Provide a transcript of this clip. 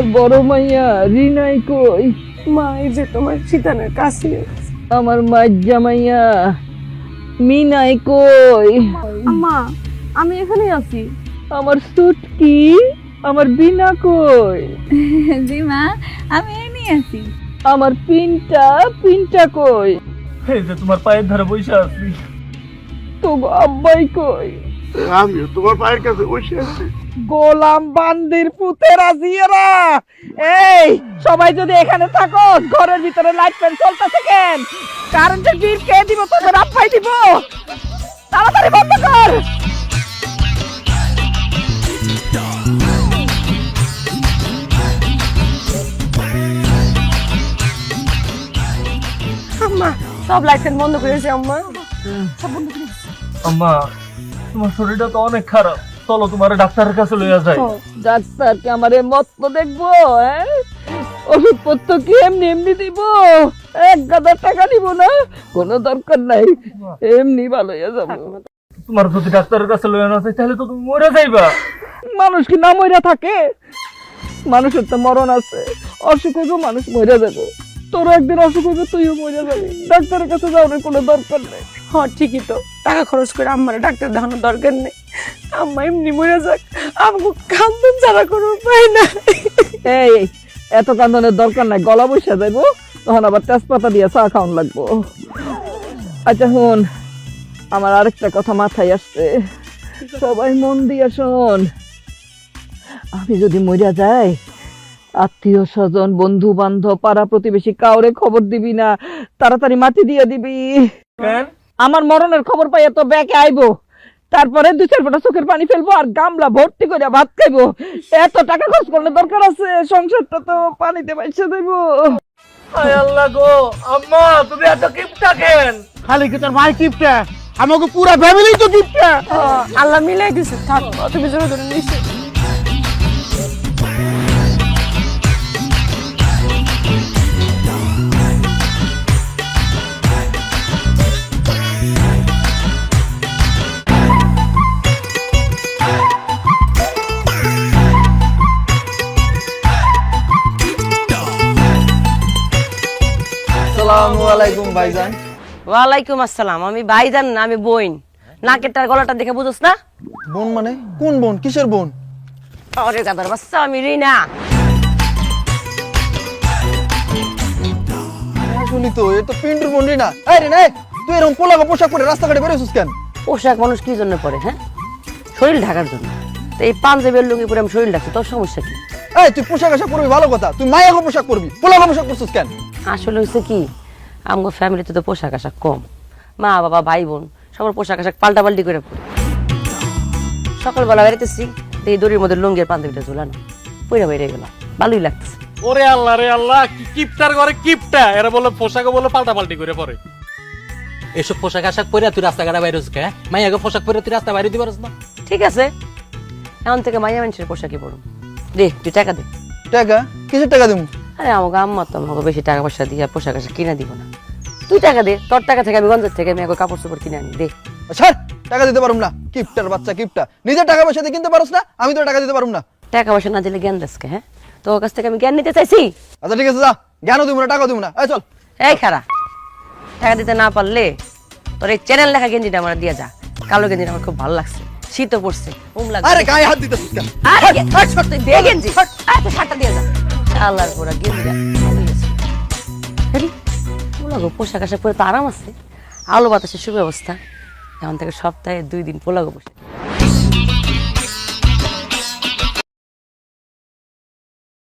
আর বড় মাইয়া রিনাই কই? মা এই যে তোমার শীতানের কাছে। আমার মাইর জামাইয়া মিনাই কই? মা আমি এখানে আছি। আমার সুটকি আমার বিনা কই? জি মা আমি এমনি আছি। আমার পিনটা পিনটা কই? এই যে তোমার পায়ের ধারে বসে আছি। তো আব্বাই কই? আমিও তোমার পায়ের কাছে বসে আছি। গোলাম বান্দির পুতের আজিয়ারা। এই সবাই যদি এখানে থাকো ঘরের ভিতরে লাইট ফ্যান চলতেছে কেন? কারেন্টের বিল কে দিব তোদের আব্বাই দিব? তাড়াতাড়ি বন্ধ কর। আম্মা সব লাইট ফ্যান বন্ধ করেছে আম্মা। সব বন্ধ করে আম্মা তোমার শরীরটা তো অনেক খারাপ। চলো তোমার ডাক্তারের কাছে লইয়া যাই। ডাক্তার কি আমার মত্ত দেখব হ্যাঁ? ওষুধপত্র কি এমনি এমনি দিব? এক গাদার টাকা দিব না? কোনো দরকার নাই। এমনি ভালো হয়ে যাব। তোমার যদি ডাক্তারের কাছে লইয়া না যাই তাহলে তো তুমি মরে যাইবা। মানুষ কি না মইরা থাকে? মানুষের তো মরণ আছে। অসুখ হইব মানুষ মরে যাবে। তোর একদিন অসুখ হইবে তুইও মরে যাবি। ডাক্তারের কাছে যাওয়ার কোনো দরকার নেই। হ্যাঁ ঠিকই তো। টাকা খরচ করে আম্মার ডাক্তার দেখানোর দরকার নেই। আম্মা এমনি মরে যাক। আমাকে কান্দন ছাড়া কোনো উপায় না এই এত কান্দনের দরকার নাই গলা বসে যাইব তখন আবার তেজপাতা দিয়ে চা খাওয়ান লাগবো। আচ্ছা শুন আমার আরেকটা কথা মাথায় আসছে। সবাই মন দিয়ে শোন। আমি যদি মরিয়া যাই আত্মীয় স্বজন বন্ধু বান্ধব পাড়া প্রতিবেশী কাউরে খবর দিবি না তাড়াতাড়ি মাটি দিয়ে দিবি। কেন? আমার মরণের খবর পাই তো ব্যাকে আইবো। তারপরে দু চার ফোঁটা চোখের পানি ফেলব আর গামলা ভর্তি করে ভাত খাইবো। এত টাকা খরচ করলে দরকার আছে সংসারটা তো পানিতে পাইছে দেবো হায় আল্লাহ গো আম্মা তুমি এত কিপটা কেন? খালি কি তোর মায়ের কিপটা? আমাকে পুরা ফ্যামিলি তো কিপটা। আল্লাহ মিলাই দিছে থাক তুমি জোরে ধরে নিশ্চয় আলাইকুম ভাইজান। ওয়ালাইকুম আসসালাম আমি ভাইজান না আমি বইন নাকের তার গলাটা দেখে বুঝোস না? বোন মানে? কোন বোন? কিসের বোন? আরে গাদার বাচ্চা আমি রিনা। আসলি তো এ তো পিন্টুর বোন রিনা। এই রে না তুই এরকম পোলাগো পোশাক পরে রাস্তাঘাটে বেরোছিস কেন? পোশাক মানুষ কি জন্য পরে হ্যাঁ? শরীর ঢাকার জন্য। তো এই পাঞ্জাবের লুঙ্গি পরে আমি শরীর ঢাকছি তোর সমস্যা কি? এই তুই পোশাক আশাক পরবি ভালো কথা। তুই মায়াগো পোশাক পরবি পোলাগো পোশাক পরছিস কেন? আসলে হয়েছে কি আমার ফ্যামিলিতে তো পোশাক আশাক কম। মা বাবা ভাই বোন সবার পোশাক আশাক পাল্টা পাল্টি করে পরে। সকালবেলা বেড়াইতেছি এই দড়ির মধ্যে লুঙ্গির পাঞ্জাবিটা ঝুলানো। পইরা বেড়ে গেল ভালোই লাগতেছে। ওরে আল্লাহ রে আল্লাহ কি কিপটার ঘরে কিপটা? এরা বলে পোশাকে বলে পাল্টা পাল্টি করে পরে। এসব পোশাক আশাক পরে তুই রাস্তাঘাটে বাইরে কে? মাইয়াকে পোশাক পরে তুই রাস্তা বাইরে দিতে পারস না। ঠিক আছে। এখন থেকে মাইয়া মানুষের পোশাকই পড়ো দে তুই টাকা দে। টাকা? কিসের টাকা দেবো? আরে আমাকে আম্মা তো আমাকে বেশি টাকা পয়সা দিয়ে পোশাক আশাক কিনে দিব না। তুই টাকা দে তোর টাকা থেকে আমি গঞ্জের থেকে আমি কাপড় চোপড় কিনে আনি দে। ছাড় টাকা দিতে পারুম না। কিপটার বাচ্চা কিপটা নিজের টাকা পয়সা দিয়ে কিনতে পারস না আমি তো টাকা দিতে পারুম না। টাকা পয়সা না দিলে জ্ঞান দেশকে হ্যাঁ? তোর কাছ থেকে আমি জ্ঞান নিতে চাইছি। আচ্ছা ঠিক আছে যা। জ্ঞানও দিব না টাকাও দিব না। এই চল। এই খারা টাকা দিতে না পারলে তোর এই চ্যানেল লেখা গেঞ্জিটা আমার দিয়ে যা। কালো গেঞ্জিটা আমার খুব ভালো লাগছে। শীতও পড়ছে উম লাগছে। আরে গায়ে হাত কেন? আরে তুই দে গেঞ্জি। আরে শার্টটা দিয়ে যা। আল্লাহর আছে। পোলাগো পোশাক আশাক পরে তো আরাম আছে। আলো বাতাসের সুব্যবস্থা। এখন থেকে সপ্তাহে দুই দিন পোলাগো পোশাক